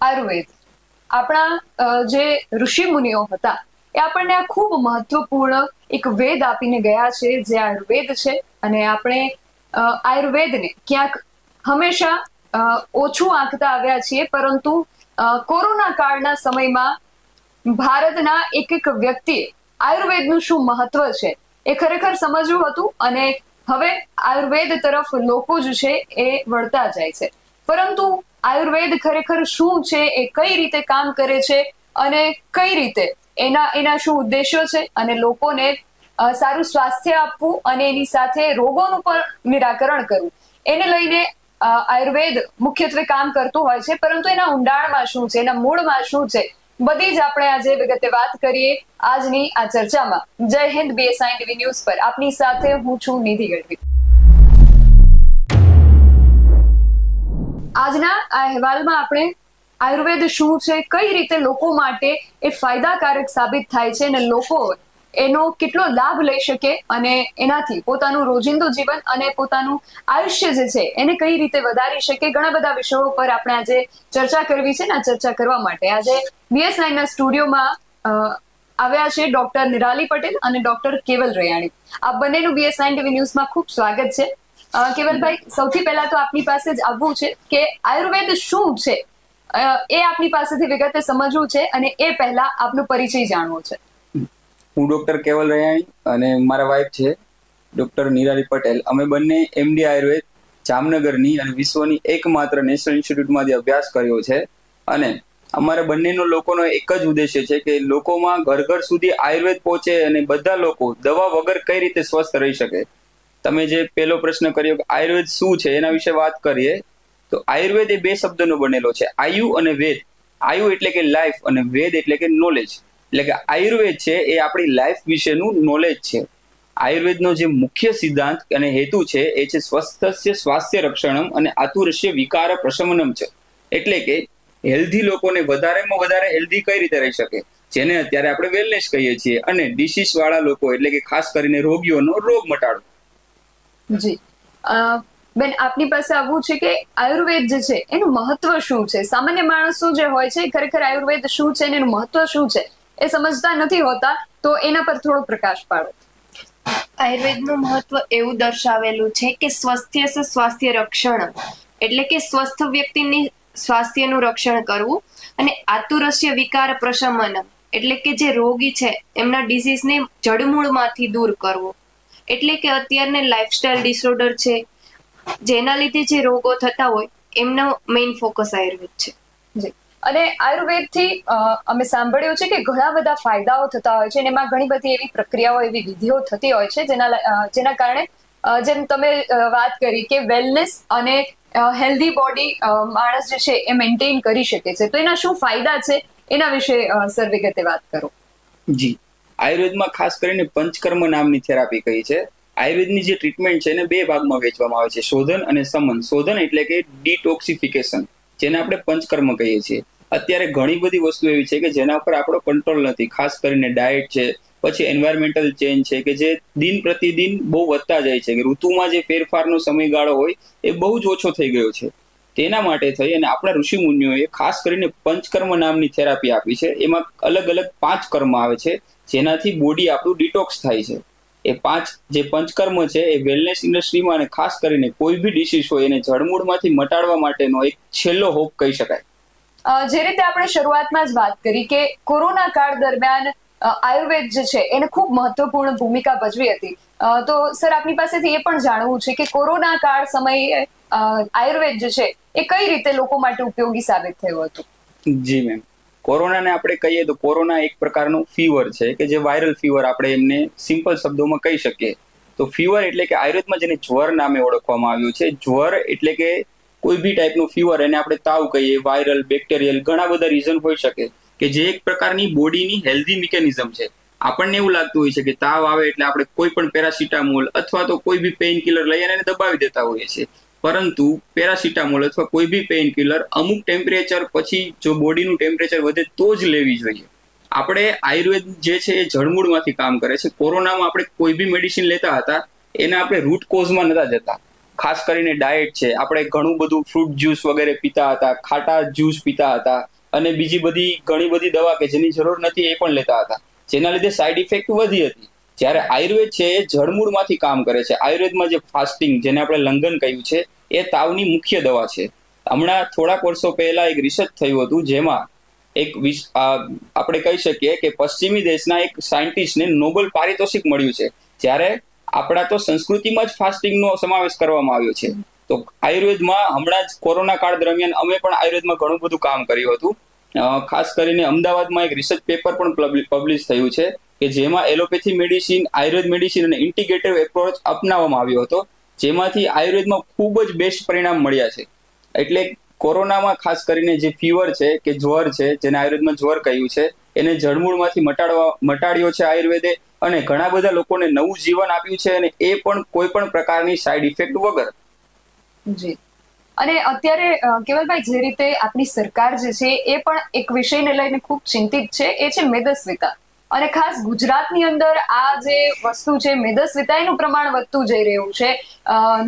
આયુર્વેદ. આપણા જે ઋષિ મુનિઓ હતા, એ આપણને આ ખૂબ મહત્વપૂર્ણ એક વેદ આપીને ગયા છે, જે આયુર્વેદ છે. અને આપણે આયુર્વેદને ક્યાંક હંમેશા ઓછું આંકતા આવ્યા છીએ, પરંતુ કોરોના કાળના સમયમાં ભારતના એક એક વ્યક્તિએ આયુર્વેદનું શું મહત્વ છે, એ ખરેખર સમજવું હતું અને હવે આયુર્વેદ તરફ લોકો જ છે એ વળતા જાય છે. પરંતુ આયુર્વેદ ખરેખર શું છે, એ કઈ રીતે કામ કરે છે અને કઈ રીતે? એના એના શું ઉદ્દેશ્યો છે અને લોકોને સારું સ્વાસ્થ્ય આપવું અને એની સાથે રોગોનું પણ નિરાકરણ કરવું. એને લઈને આયુર્વેદ મુખ્યત્વે કામ કરતું હોય છે, પરંતુ એના ઊંડાણમાં શું છે, એના મૂળમાં શું છે, બધી જ આપણે આજે વિગતે વાત કરીએ આજની આ ચર્ચામાં. જય હિન્દ બીએસઆઈ ટીવી ન્યૂઝ પર. આપની સાથે હું છું નિધિ ગઢવી. આજના આ અહેવાલમાં આપણે આયુર્વેદ શું છે, કઈ રીતે લોકો માટે એ ફાયદાકારક સાબિત થાય છે અને લોકો એનો કેટલો લાભ લઈ શકે અને એનાથી પોતાનું રોજિંદુ જીવન અને પોતાનું આયુષ્ય જે છે, એને કઈ રીતે વધારી શકે, ઘણા બધા વિષયો પર આપણે આજે ચર્ચા કરવી છે ને આ ચર્ચા કરવા માટે. આજે બીએસ નાઇનના સ્ટુડિયોમાં આવ્યા છે ડોક્ટર નિરાલી પટેલ અને ડોક્ટર કેવલ રૈયાણી. આ બંનેનું બીએસઆઈ ટીવી ન્યૂઝમાં ખૂબ સ્વાગત છે. કેવલભાઈ, સૌથી પહેલા તો આપની પાસે જ આવવું છે કે આયુર્વેદ શું છે? એ આપની પાસેથી વિગતે સમજવું છે અને એ પહેલા આપનો પરિચય જાણવો છે. હું ડોક્ટર કેવલ રૈયાણી અને મારા વાઇફ છે ડોક્ટર નિરાલી પટેલ. અમે બંને એમડી આયુર્વેદ જામનગરની અને વિશ્વની એકમાત્ર નેશનલ ઇન્સ્ટિટ્યૂટમાંથી અભ્યાસ કર્યો છે અને અમારા બંનેનો લોકોનો એક જ ઉદ્દેશ્ય છે કે લોકોમાં ઘર ઘર સુધી આયુર્વેદ પહોંચે અને બધા લોકો દવા વગર કઈ રીતે સ્વસ્થ રહી શકે. તમે જે પહેલો પ્રશ્ન કર્યો કે આયુર્વેદ શું છે, એના વિશે વાત કરીએ, તો આયુર્વેદ એ બે શબ્દનો બનેલો છે. આયુ અને વેદ. આયુ એટલે કે લાઈફ અને વેદ એટલે કે નોલેજ એટલે કે આયુર્વેદ છે એ આપણી લાઈફ વિશેનું નોલેજ છે. આયુર્વેદનો જે મુખ્ય સિદ્ધાંત અને હેતુ છે એ છે સ્વસ્થસ્ય સ્વાસ્થ્ય રક્ષણમ અને આતુરસ્ય વિકાર પ્રશમનમ છે. એટલે કે હેલ્ધી લોકોને વધારેમાં વધારે હેલ્ધી કઈ રીતે રહી શકે? જેને અત્યારે આપણે વેલનેસ કહીએ છીએ. અને ડિસીઝ વાળા લોકો, એટલે કે ખાસ કરીને રોગીઓનો રોગ મટાડવો. જી. બેન, આપની પાસે આવવું છે કે આયુર્વેદ જે છે, એનું મહત્વ શું છે? સામાન્ય માણસો જે હોય છે ખરેખર આયુર્વેદ શું છે એનું મહત્વ શું છે, એ સમજતા નથી હોતા, તો એના પર થોડો પ્રકાશ પાડો. આયુર્વેદનું મહત્વ એવું દર્શાવેલું છે કે સ્વસ્થ્ય સે સ્વાસ્થ્ય રક્ષણ. એટલે કે સ્વસ્થ વ્યક્તિની સ્વાસ્થ્યનું રક્ષણ કરવું અને આતુરસ્ય વિકાર પ્રશમનમ એટલે કે જે રોગી છે, એમના ડિસીઝને જડમૂળમાંથી દૂર કરવો. એટલે કે અત્યારને લાઇફસ્ટાઇલ ડિસઓર્ડર છે જેના લીધે જે રોગો થતા હોય એમનો મેઇન ફોકસ આયુર્વેદ છે. અને આયુર્વેદથી અમે સાંભળ્યું છે કે ઘણા બધા ફાયદાઓ થતા હોય છે અને એમાં ઘણી બધી એવી પ્રક્રિયાઓ એવી વિધિઓ થતી હોય છે જેના જેના કારણે જેમ તમે વાત કરી કે વેલનેસ અને હેલ્ધી બોડી માણસ જે છે એ મેન્ટેન કરી શકે છે. તો એના શું ફાયદા છે? એના વિશે સર વિગતે વાત કરો. જી. આયુર્વેદમાં ખાસ કરીને પંચકર્મ નામની થેરાપી કહી છે. આયુર્વેદની જે ટ્રીટમેન્ટ છે એને બે ભાગમાં વેચવામાં આવે છે. શોધન અને સમન. શોધન એટલે કે ડિટોક્સિફિકેશન જેને આપણે પંચકર્મ કહીએ છીએ. અત્યારે ઘણી બધી વસ્તુ એવી છે કે જેના ઉપર આપણો કંટ્રોલ નથી. ખાસ કરીને ડાયટ છે, પછી એન્વાયરમેન્ટલ ચેન્જ છે, કે જે દિન પ્રતિદિન બહુ વધતા જાય છે. કે ઋતુમાં જે ફેરફારનો સમયગાળો હોય, એ બહુ જ ઓછો થઈ ગયો છે. તેના માટે થઈ અને આપણા ઋષિ મુનિઓએ ખાસ કરીને પંચકર્મ નામની થેરાપી આપી છે. એમાં અલગ અલગ પાંચ કર્મ આવે છે. જેનાથી બોડી આપણું ડિટોક્સ થાય છે. એ પાંચ જે પંચકર્મ છે એ વેલનેસ ઇન્ડસ્ટ્રીમાં અને ખાસ કરીને કોઈ બી ડિસીઝ હોય એને જળમૂળમાંથી મટાડવા માટેનો એક છેલ્લો હોપ કહી શકાય. જે રીતે આપણે શરૂઆતમાં જ વાત કરી કે કોરોના કાળ દરમિયાન આયુર્વેદ જે છે એને ખૂબ મહત્વપૂર્ણ ભૂમિકા ભજવી હતી. તો સર આપની પાસેથી એ પણ જાણવું છે કે કોરોના કાળ સમયે આયુર્વેદ જે છે એ કઈ રીતે લોકો માટે ઉપયોગી સાબિત થયું હતું? જી મેમ કોરોનાને આપણે કહીએ તો કોરોના એક પ્રકારનું ફીવર છે કે જે વાયરલ ફીવર આપણે એમને સિમ્પલ શબ્દોમાં કહી શકીએ. તો ફીવર એટલે કે આયુર્વેદમાં જેને જ્વર નામે ઓળખવામાં આવ્યું છે. જ્વર એટલે કે કોઈ બી ટાઈપનું ફીવર એને આપણે તાવ કહીએ વાયરલ બેક્ટેરિયલ ઘણા બધા રીઝન હોઈ શકે કે જે એક પ્રકારની બોડીની હેલ્ધી મિકેનિઝમ છે. આપણને એવું લાગતું હોય છે કે તાવ આવે એટલે આપણે કોઈ પણ પેરાસિટામોલ અથવા તો કોઈ બી પેઇન કિલર લઈ અને દબાવી દેતા હોઈએ છીએ. પરંતુ પેરાસિટામોલ અથવા કોઈ બી પેઇન કિલર અમુક ટેમ્પરેચર પછી જો બોડીનું ટેમ્પરેચર વધે તો જ લેવી જોઈએ. આપણે આયુર્વેદ જે છે એ જળમૂળમાંથી કામ કરે છે. કોરોનામાં આપણે કોઈ બી મેડિસિન લેતા હતા, એને આપણે રૂટ કોઝમાં નતા જતા. ખાસ કરીને ડાયટ છે. આપણે ઘણું બધું ફ્રૂટ જ્યુસ વગેરે પીતા હતા, ખાટા જ્યુસ પીતા હતા અને બીજી બધી ઘણી બધી દવા કે જેની જરૂર નથી એ પણ લેતા હતા. જેના લીધે સાઈડ ઇફેક્ટ વધી હતી. જ્યારે આયુર્વેદ છે એ જળમૂળમાંથી કામ કરે છે. આયુર્વેદમાં જે ફાસ્ટિંગ જેને આપણે લંઘન કહ્યું છે, એ તાવની મુખ્ય દવા છે. હમણાં થોડાક વર્ષો પહેલા એક રિસર્ચ થયું હતું, જેમાં એક આપણે કહી શકીએ કે પશ્ચિમી દેશના એક સાયન્ટિસ્ટને નોબેલ પારિતોષિક મળ્યું છે. જ્યારે આપણા તો સંસ્કૃતિમાં જ ફાસ્ટિંગનો સમાવેશ કરવામાં આવ્યો છે. તો આયુર્વેદમાં હમણાં જ કોરોના કાળ દરમિયાન અમે પણ આયુર્વેદમાં ઘણું બધું કામ કર્યું હતું. ખાસ કરીને અમદાવાદમાં એક રિસર્ચ પેપર પણ પબ્લિશ થયું છે. કે જેમાં એલોપેથી મેડિસિન, આયુર્વેદ મેડિસિન અને ઇન્ટિગ્રેટિવ એપ્રોચ અપનાવવામાં આવ્યો હતો, જેમાંથી આયુર્વેદમાં ખૂબ જ બેસ્ટ પરિણામ મળ્યા છે. એટલે કોરોનામાં ખાસ કરીને જે ફીવર છે, કે જ્વર છે, જેને આયુર્વેદમાં જ્વર કહ્યું છે, એને જળમૂળમાંથી મટાડવા, મટાડ્યો છે આયુર્વેદે અને ઘણા બધા લોકોને નવું જીવન આપ્યું છે અને એ પણ કોઈ પણ પ્રકારની સાઈડ ઇફેક્ટ વગર. જી. અને અત્યારે કેવલભાઈ, જે રીતે આપણી સરકાર જે છે, એ પણ એક વિષયને લઈને ખૂબ ચિંતિત છે, એ છે મેદસ્વિતા. અને ખાસ ગુજરાતની અંદર આ જે વસ્તુ છે મેદસ્વિતા એનું પ્રમાણ વધતું જઈ રહ્યું છે.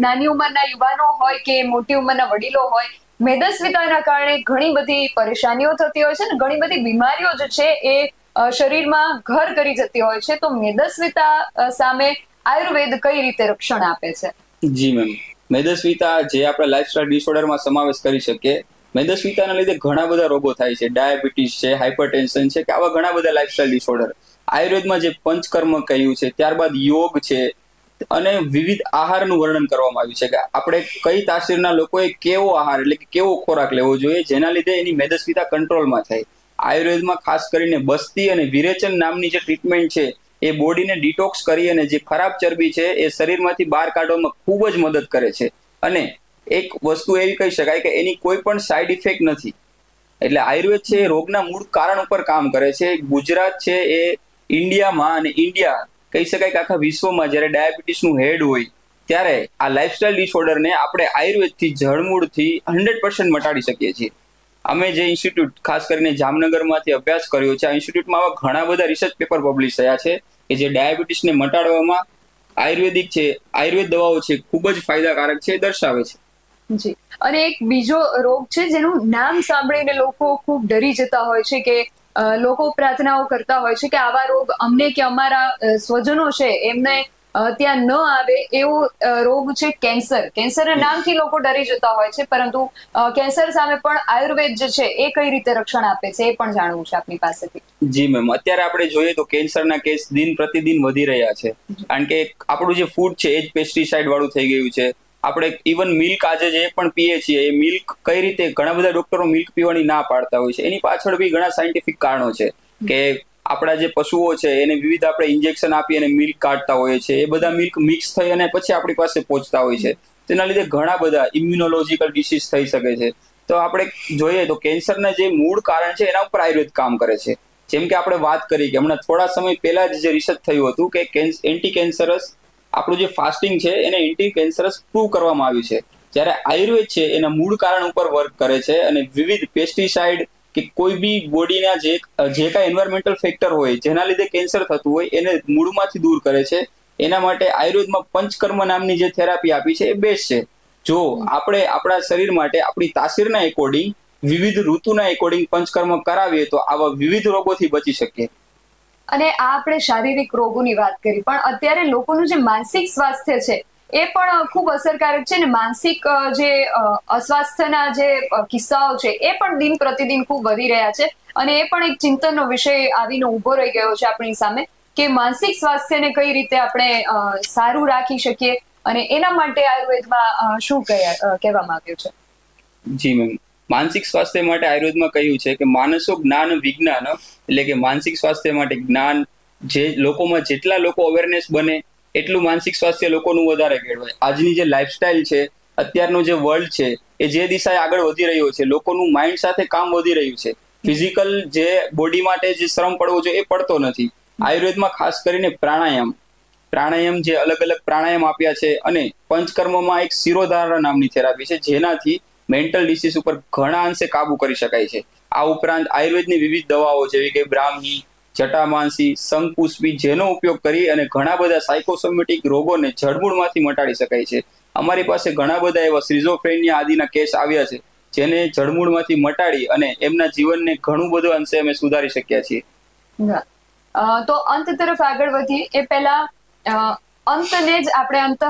નાની ઉંમરના યુવાનો હોય કે મોટી ઉંમરના વડીલો હોય મેદસ્વિતાના કારણે ઘણી બધી પરેશાનીઓ થતી હોય છે ને ઘણી બધી બીમારીઓ જે છે એ શરીરમાં ઘર કરી જતી હોય છે. તો મેદસ્વિતા સામે આયુર્વેદ કઈ રીતે રક્ષણ આપે છે? જી મેમ. મેદસ્વિતા જે આપણે લાઇફસ્ટાઇલ ડિસઓર્ડરમાં સમાવેશ કરી શકીએ મેદસ્વિતાના લીધે ઘણા બધા રોગો થાય છે. ડાયાબિટીસ છે હાઇપરટેન્શન છે કે આવા ઘણા બધા લાઇફસ્ટાઇલ ડિસઓર્ડર આયુર્વેદમાં જે પંચકર્મ કહ્યું છે, ત્યારબાદ યોગ છે અને વિવિધ આહારનું વર્ણન કરવામાં આવ્યું છે કે આપણે કઈ તાસીરના લોકોએ કેવો આહાર એટલે કે કેવો ખોરાક લેવો જોઈએ જેના લીધે એની મેદસ્વીતા કંટ્રોલમાં થાય. આયુર્વેદમાં ખાસ કરીને બસ્તી અને વિરેચન નામની જે ટ્રીટમેન્ટ છે, એ બોડીને ડિટોક્સ કરી અને જે ખરાબ ચરબી છે, એ શરીરમાંથી બહાર કાઢવામાં ખૂબ જ મદદ કરે છે. અને એક વસ્તુ એવી કહી શકાય કે એની કોઈ પણ સાઈડ ઇફેક્ટ નથી. એટલે આયુર્વેદ છે એ રોગના મૂળ કારણ ઉપર કામ કરે છે. ગુજરાત છે એ ઇન્ડિયામાં અને ઇન્ડિયા કહી શકાય કે આખા વિશ્વમાં જ્યારે ડાયાબિટીસનું હેડ હોય, ત્યારે આ લાઇફસ્ટાઇલ ડિસઓર્ડરને આપણે આયુર્વેદથી જળમૂળથી હંડ્રેડ પર્સન્ટ મટાડી શકીએ છીએ. અમે જે ઇન્સ્ટિટ્યૂટ ખાસ કરીને જામનગરમાંથી અભ્યાસ કર્યો છે, આ ઇન્સ્ટિટ્યૂટમાં આવા ઘણા બધા રિસર્ચ પેપર પબ્લિશ થયા છે કે જે ડાયાબિટીસને મટાડવામાં આયુર્વેદિક છે, આયુર્વેદ દવાઓ છે ખૂબ જ ફાયદાકારક છે દર્શાવે છે. જી. અને એક બીજો રોગ છે જેનું નામ સાંભળીને લોકો ખૂબ ડરી જતા હોય છે કે લોકો પ્રાર્થનાઓ કરતા હોય છે કે આવા રોગ અમને કે અમારા સ્વજનો છે એમને ત્યાં ન આવે એવો રોગ છે કેન્સર. કેન્સરના નામથી લોકો ડરી જતા હોય છે પરંતુ કેન્સર સામે પણ આયુર્વેદ જે છે એ કઈ રીતે રક્ષણ આપે છે એ પણ જાણવું છે આપની પાસેથી. જી મેમ. અત્યારે આપણે જોઈએ તો કેન્સરના કેસ દિન પ્રતિદિન વધી રહ્યા છે. કારણ કે આપણું જે ફૂડ છે એ જ પેસ્ટિસાઇડ વાળું થઈ ગયું છે. આપણે ઇવન મિલ્ક આજે જે પણ પીએ છીએ, એ મિલ્ક કઈ રીતે ઘણા બધા ડોક્ટરો મિલ્ક પીવાની ના પાડતા હોય છે. એની પાછળ બી ઘણા સાયન્ટિફિક કારણો છે કે આપણા જે પશુઓ છે, એને વિવિધ આપણે ઇન્જેક્શન આપી અને મિલ્ક કાઢતા હોઈએ છીએ. એ બધા મિલ્ક મિક્સ થઈ અને પછી આપણી પાસે પહોંચતા હોય છે. તેના લીધે ઘણા બધા ઇમ્યુનોલોજીકલ ડિસીઝ થઈ શકે છે. તો આપણે જોઈએ તો કેન્સરના જે મૂળ કારણ છે, એના ઉપર આયુર્વેદ કામ કરે છે. જેમ કે આપણે વાત કરી કે હમણાં થોડા સમય પહેલા જ જે રિસર્ચ થયું હતું કે એન્ટી કેન્સરસ આપણું જે ફાસ્ટિંગ છે, એને એન્ટી કેન્સરસ પ્રૂવ કરવામાં આવ્યું છે. જ્યારે આયુર્વેદ છે, એના મૂળ કારણ ઉપર વર્ક કરે છે અને વિવિધ પેસ્ટિસાઇડ કે કોઈ બી બોડીના જે જે કાંઈ એન્વાયરમેન્ટલ ફેક્ટર હોય, જેના લીધે કેન્સર થતું હોય, એને મૂળમાંથી દૂર કરે છે. એના માટે આયુર્વેદમાં પંચકર્મ નામની જે થેરાપી આપી છે, એ બેસ્ટ છે. જો આપણે આપણા શરીર માટે આપણી તાસીરના એકોર્ડિંગ વિવિધ ઋતુના એકોર્ડિંગ પંચકર્મ કરાવીએ તો આવા વિવિધ રોગોથી બચી શકીએ. અને આ આપણે શારીરિક રોગોની વાત કરી, પણ અત્યારે લોકોનું જે માનસિક સ્વાસ્થ્ય છે, એ પણ ખૂબ અસરકારક છે ને માનસિક જે અસ્વાસ્થ્યના જે કિસ્સાઓ છે, એ પણ દિન પ્રતિદિન ખૂબ વધી રહ્યા છે અને એ પણ એક ચિંતનનો વિષય આવીને ઊભો રહી ગયો છે આપણી સામે કે માનસિક સ્વાસ્થ્યને કઈ રીતે આપણે સારું રાખી શકીએ અને એના માટે આયુર્વેદમાં શું કહે કહેવામાં આવ્યું છે? જી મેમ. માનસિક સ્વાસ્થ્ય માટે આયુર્વેદમાં કહ્યું છે કે માનસો જ્ઞાન વિજ્ઞાન, એટલે કે માનસિક સ્વાસ્થ્ય માટે જ્ઞાન, જે લોકોમાં જેટલા લોકો અવેરનેસ બને, એટલું માનસિક સ્વાસ્થ્ય લોકોનું વધારે કેળવાય. આજની જે લાઈફસ્ટાઈલ છે, અત્યારનો જે વર્લ્ડ છે, એ જે દિશાએ આગળ વધી રહ્યો છે, લોકોનું માઇન્ડ સાથે કામ વધી રહ્યું છે. ફિઝિકલ જે બોડી માટે જે શ્રમ પડવો જોઈએ, એ પડતો નથી. આયુર્વેદમાં ખાસ કરીને પ્રાણાયામ. પ્રાણાયામ જે અલગ અલગ પ્રાણાયામ આપ્યા છે અને પંચકર્મમાં એક શિરોધારા નામની થેરાપી છે, જેનાથી મેન્ટલ ડિસીઝ ઉપર ઘણા અંશે કાબુ કરી શકાય છે. આ ઉપરાંત આયુર્વેદની વિવિધ દવાઓ જેવી કે બ્રાહ્મી, જટામાંસી સંકુષ્પી જેનો ઉપયોગ કરી અને ઘણા બધા સાયકોસોમેટિક રોગોને જડમૂળમાંથી મટાડી શકાય છે. અમારી પાસે ઘણા બધા એવા સિઝોફ્રેનિયા આદિના કેસ આવ્યા છે, જેને જડમૂળમાંથી મટાડી અને એમના જીવનને ઘણું બધું અંશે અમે સુધારી શક્યા છીએ. તો અંત તરફ આગળ વધીએ. એ પહેલા અંતને જ આપણે અંતઃ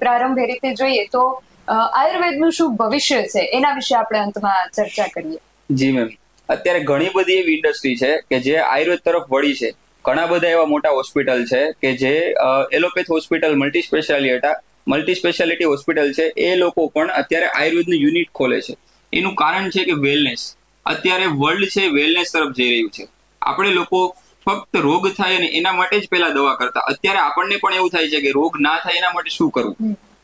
પ્રારંભ રીતે જોઈએ તો આયુર્વેદનું શું ભવિષ્ય છે? એના વિશે આપણે અંતમાં ચર્ચા કરીએ. જી મેમ. અત્યારે ઘણી બધી એવી ઇન્ડસ્ટ્રી છે કે જે આયુર્વેદ તરફ વળી છે. ઘણા બધા એવા મોટા હોસ્પિટલ છે કે જે allopath hospital multi speciality multi speciality hospital છે. એ લોકો પણ અત્યારે આયુર્વેદનું યુનિટ ખોલે છે. એનું કારણ છે કે વેલનેસ અત્યારે વર્લ્ડ છે વેલનેસ તરફ જઈ રહ્યું છે. આપણે લોકો ફક્ત રોગ થાય અને એના માટે જ પહેલા દવા કરતા. અત્યારે આપણને પણ એવું થાય છે કે રોગ ના થાય એના માટે શું કરવું.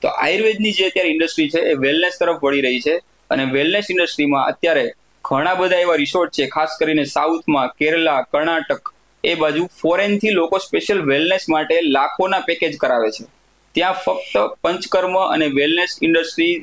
તો આયુર્વેદની જે અત્યારે ઇન્ડસ્ટ્રી છે એ વેલનેસ તરફ વળી રહી છે અને વેલનેસ ઇન્ડસ્ટ્રીમાં અત્યારે ઘણા બધા એવા રિસોર્ટ છે, ખાસ કરીને સાઉથમાં, કેરલા, કર્ણાટક, એ બાજુ ફોરેનથી લોકો સ્પેશિયલ વેલનેસ માટે લાખોના પેકેજ કરાવે છે. ત્યાં ફક્ત પંચકર્મ અને વેલનેસ ઇન્ડસ્ટ્રી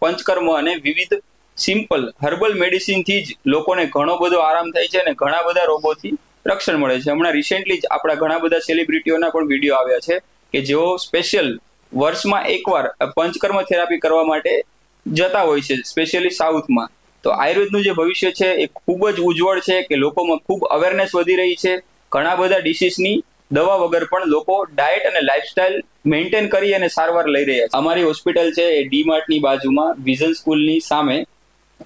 પંચકર્મ અને વિવિધ સિમ્પલ હર્બલ મેડિસિનથી જ લોકોને ઘણો બધો આરામ થાય છે અને ઘણા બધા રોગોથી રક્ષણ મળે છે. હમણાં રિસેન્ટલી જ આપણા ઘણા બધા સેલિબ્રિટીઓના પણ વીડિયો આવ્યા છે કે જેઓ સ્પેશિયલ વર્ષમાં એકવાર પંચકર્મ થેરાપી કરવા માટે જતા હોય છે સ્પેશિયલી સાઉથમાં તો આયુર્વેદનું જે ભવિષ્ય છે એ ખૂબ જ ઉજ્જવળ છે કે લોકોમાં ખૂબ અવેરનેસ વધી રહી છે. ઘણા બધા ડિસીઝની દવા વગર પણ લોકો ડાયટ અને લાઇફસ્ટાઇલ મેન્ટેન કરી અને સારવાર લઈ રહ્યા છે. અમારી હોસ્પિટલ છે એ ડી માર્ટની બાજુમાં, વિઝન સ્કૂલની સામે.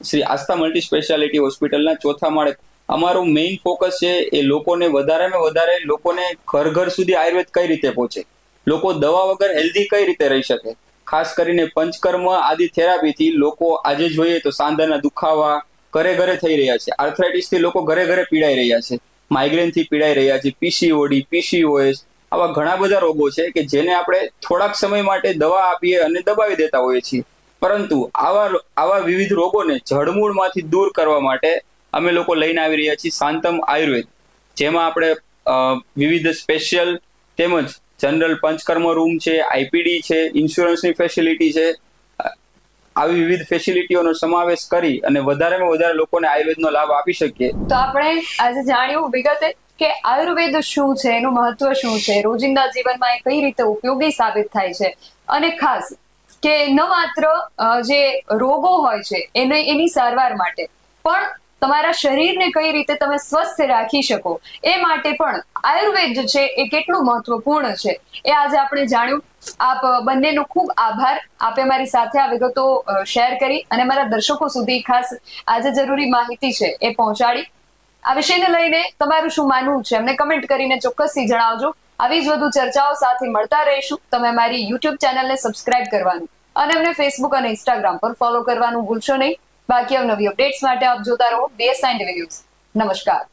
શ્રી આસ્થા મલ્ટી સ્પેશિયાલિટી હોસ્પિટલના ચોથા માળે. અમારું મેઇન ફોકસ છે એ લોકોને વધારેમાં વધારે લોકોને ઘર ઘર સુધી આયુર્વેદ કઈ રીતે પહોંચે? લોકો દવા વગર હેલ્ધી કઈ રીતે રહી શકે? ખાસ કરીને પંચકર્મ આદિ થેરાપીથી લોકો આજે જોઈએ તો સાંધાના દુખાવા, ઘરે ઘરે થઈ રહ્યા છે. આર્થરાઇટિસથી લોકો ઘરે ઘરે પીડાઈ રહ્યા છે. માઇગ્રેનથી પીડાઈ રહ્યા છે. પીસીઓડી પીસીઓએસ આવા ઘણા બધા રોગો છે કે જેને આપણે થોડાક સમય માટે દવા આપીએ અને દબાવી દેતા હોઈએ છીએ. પરંતુ આવા આવા વિવિધ રોગોને જડમૂળમાંથી દૂર કરવા માટે અમે લોકો લઈને આવી રહ્યા છીએ શાંતમ આયુર્વેદ. જેમાં આપણે વિવિધ સ્પેશિયલ તેમજ જનરલ પંચકર્મ રૂમ છે, આઈપીડી છે, ઇન્સ્યોરન્સની ફેસિલિટી છે. આવી વિવિધ ફેસિલિટીઓનો સમાવેશ કરી અને વધારેમાં વધારે લોકોને આયુર્વેદનો લાભ આપી શકીએ. તો આપણે આજે જાણ્યું વિગતે કે આયુર્વેદ શું છે, એનું મહત્વ શું છે, રોજિંદા જીવનમાં એ કઈ રીતે ઉપયોગી સાબિત થાય છે? અને ખાસ કે ન માત્ર જે રોગો હોય છે, એને, એની સારવાર માટે, પણ તમારા શરીરને કઈ રીતે તમે સ્વસ્થ રાખી શકો, એ માટે પણ આયુર્વેદ છે એ કેટલું મહત્વપૂર્ણ છે. એ આજે આપણે જાણ્યું. આપ બંનેનો ખૂબ આભાર. આપે મારી સાથે આ વિગતો શેર કરી અને મારા દર્શકો સુધી ખાસ આજે જરૂરી માહિતી છે એ પહોંચાડી. આ વિષયને લઈને તમારું શું માનવું છે અમને કમેન્ટ કરીને ચોક્કસથી જણાવજો. આવી જ વધુ ચર્ચાઓ સાથે મળતા રહીશું. તમે મારી યુટ્યુબ ચેનલને સબસ્ક્રાઇબ કરવાનું અને અમને ફેસબુક અને ઇન્સ્ટાગ્રામ પર ફોલો કરવાનું ભૂલશો નહીં. બાકી અવનવી અપડેટ્સ માટે આપ જોતા રહો બીએસ સાયન્ટિફિક ન્યૂઝ નમસ્કાર.